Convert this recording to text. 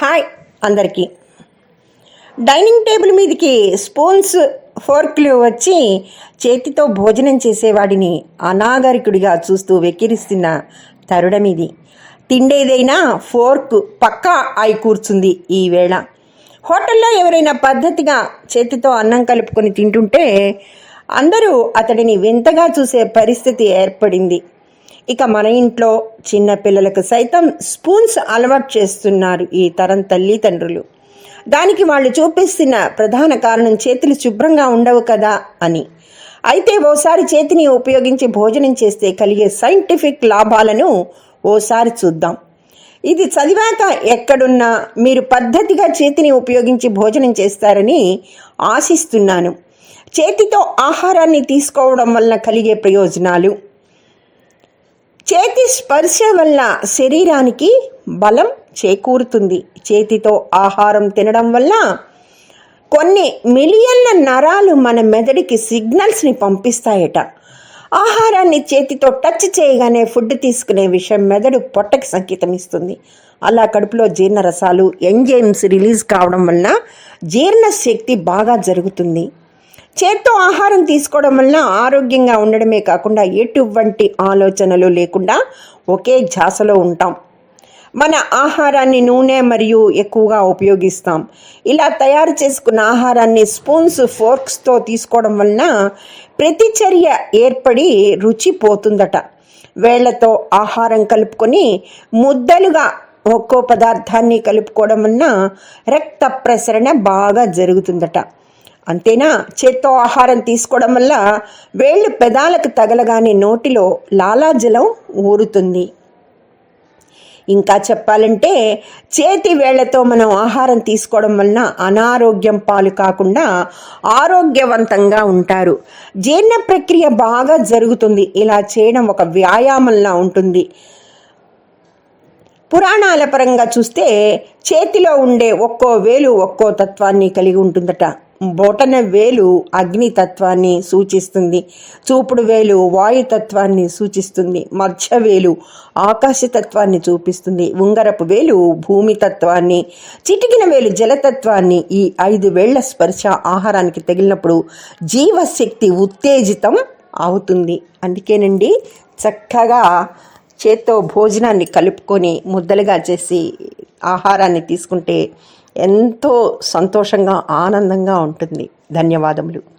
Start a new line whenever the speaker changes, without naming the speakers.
Hi అందరికీ. Dining table మీదకి spoons ఫోర్క్లు వచ్చి చేతితో భోజనం చేసేవాడిని అనాగరికుడిగా చూస్తూ వెక్కిరిస్తున్న తరుణమిది తిండేదైనా ఫోర్క్ పక్కా అయి కూర్చుంది ఈవేళ హోటల్లో ఎవరైనా పద్ధతిగా చేతితో అన్నం కలుపుకొని తింటుంటే అందరూ అతడిని వింతగా చూసే పరిస్థితి ఏర్పడింది. ఇక మన ఇంట్లో చిన్న పిల్లలకు సైతం స్పూన్స్ అలవాటు చేస్తున్నారు ఈ తరం తల్లిదండ్రులు. దానికి వాళ్ళు చూపిస్తున్న ప్రధాన కారణం చేతులు శుభ్రంగా ఉండవు కదా అని. అయితే ఓసారి చేతిని ఉపయోగించి భోజనం చేస్తే కలిగే సైంటిఫిక్ లాభాలను ఓసారి చూద్దాం. ఇది చదివాక ఎక్కడున్నా మీరు పద్ధతిగా చేతిని ఉపయోగించి భోజనం చేస్తారని ఆశిస్తున్నాను. చేతితో ఆహారాన్ని తీసుకోవడం వలన కలిగే ప్రయోజనాలు చేతి స్పర్శ వల్ల శరీరానికి బలం చేకూరుతుంది. చేతితో ఆహారం తినడం వల్ల కొన్ని మిలియన్ల నరాలు మన మెదడుకి సిగ్నల్స్ని పంపిస్తాయట. ఆహారాన్ని చేతితో టచ్ చేయగానే ఫుడ్ తీసుకునే విషయం మెదడు పొట్టకి సంకేతం ఇస్తుంది. అలా కడుపులో జీర్ణరసాలు ఎంజైమ్స్ రిలీజ్ కావడం వలన జీర్ణశక్తి బాగా జరుగుతుంది. చేత్తో ఆహారం తీసుకోవడం వల్ల ఆరోగ్యంగా ఉండడమే కాకుండా ఎటువంటి ఆలోచనలు లేకుండా ఒకే ఝాసలో ఉంటాం. మన ఆహారాన్ని నూనె మరియు ఎక్కువగా ఉపయోగిస్తాం. ఇలా తయారు చేసుకున్న ఆహారాన్ని స్పూన్స్ ఫోర్క్స్తో తీసుకోవడం వలన ప్రతిచర్య ఏర్పడి రుచి పోతుందట. వేళ్ళతో ఆహారం కలుపుకొని ముద్దలుగా ఒక్కో పదార్థాన్ని కలుపుకోవడం వలన రక్త ప్రసరణ బాగా జరుగుతుందట. అంతేనా? చేత్తో ఆహారం తీసుకోవడం వల్ల వేళ్ళు పెదాలకు తగలగానే నోటిలో లాలాజలం ఊరుతుంది. ఇంకా చెప్పాలంటే చేతి వేళ్ళతో మనం ఆహారం తీసుకోవడం వలన అనారోగ్యం పాలు కాకుండా ఆరోగ్యవంతంగా ఉంటారు. జీర్ణ ప్రక్రియ బాగా జరుగుతుంది. ఇలా చేయడం ఒక వ్యాయామంలా ఉంటుంది. పురాణాల పరంగా చూస్తే చేతిలో ఉండే ఒక్కో వేలు ఒక్కో తత్వాన్ని కలిగి ఉంటుందట. బొటన వేలు అగ్నితత్వాన్ని సూచిస్తుంది. చూపుడు వేలు వాయుతత్వాన్ని సూచిస్తుంది. మధ్య వేలు ఆకాశతత్వాన్ని చూపిస్తుంది. ఉంగరపు వేలు భూమి తత్వాన్ని చిటికిన వేలు జలతత్వాన్ని ఈ ఐదు వేళ్ళ స్పర్శ ఆహారానికి తగిలినప్పుడు జీవశక్తి ఉత్తేజితం అవుతుంది. అందుకేనండి చక్కగా చేత్తో భోజనాన్ని కలుపుకొని ముద్దలుగా చేసి ఆహారాన్ని తీసుకుంటే ఎంతో సంతోషంగా ఆనందంగా ఉంటుంది. ధన్యవాదములు.